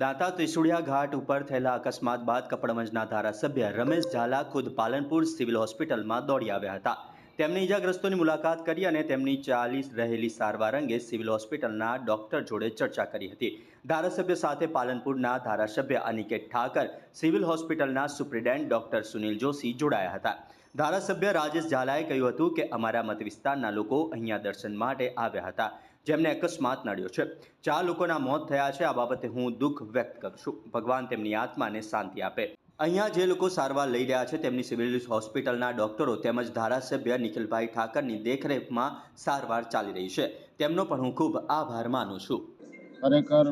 દાંતા ત્રિશુળિયા ઘાટ ઉપર થયેલા અકસ્માત બાદ કપડવંજના ધારાસભ્ય રમેશ ઝાલા ખુદ પાલનપુર સિવિલ હોસ્પિટલમાં દોડી આવ્યા હતા. તેમણે ઈજાગ્રસ્તોની મુલાકાત કરી અને તેમની ચાલી રહેલી સારવાર અંગે સિવિલ હોસ્પિટલના ડોક્ટર જોડે ચર્ચા કરી હતી. ધારાસભ્ય સાથે પાલનપુરના ધારાસભ્ય અનિકેત ઠાકર, સિવિલ હોસ્પિટલના સુપ્રિન્ટેન્ડન્ટ ડોક્ટર સુનિલ જોશી જોડાયા હતા. ધારાસભ્ય રાજેશ ઝાલાએ કહ્યું હતું કે અમારા મત વિસ્તારના લોકો અહીંયા દર્શન માટે આવ્યા હતા. જેમને અકસ્માત નડ્યો છે. ચાર લોકોના મોત થયા છે. આ બાબતે હું દુઃખ વ્યક્ત કરું છું. ભગવાન તેમની આત્માને શાંતિ આપે. અહીંયા જે લોકો સારવાર લઈ રહ્યા છે તેમની સિવિલ હોસ્પિટલના ડોક્ટરો તેમજ ધારાસભ્ય નિખિલભાઈ ઠાકરની દેખરેખમાં સારવાર ચાલી રહી છે. તેમનો પણ હું ખૂબ આભાર માનું છું. ખરેખર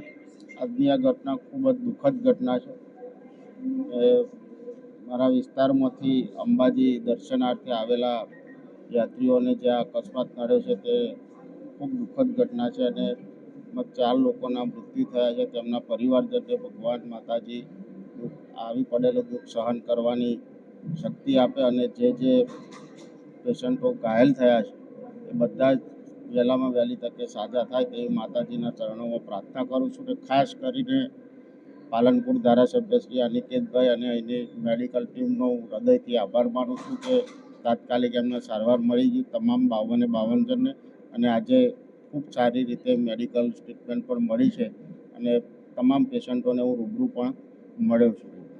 આજની આ ઘટના ખૂબ જ દુઃખદ ઘટના છે. મારા વિસ્તારમાંથી અંબાજી દર્શનાર્થે આવેલા યાત્રીઓને જે અકસ્માત નડ્યો છે તે ખૂબ દુઃખદ ઘટના છે અને ચાર લોકોના મૃત્યુ થયા છે. તેમના પરિવારજનને ભગવાન માતાજી આવી પડેલું દુઃખ સહન કરવાની શક્તિ આપે અને જે જે પેશન્ટો ઘાયલ થયા છે, એ બધા જ વહેલામાં વહેલી તકે સાજા થાય તેવી માતાજીના ચરણોમાં પ્રાર્થના કરું છું કે ખાસ કરીને પાલનપુર ધારાસભ્ય શ્રી અનિકેતભાઈ અને અહીંની મેડિકલ ટીમનો હું હૃદયથી આભાર માનું છું કે તાત્કાલિક એમને સારવાર મળી ગઈ. તમામ બાવને બાવન જણને અને આજે ખૂબ સારી રીતે મેડિકલ ટ્રીટમેન્ટ પણ મળી છે અને તમામ પેશન્ટોને હું રૂબરૂ પણ મળ્યો છું.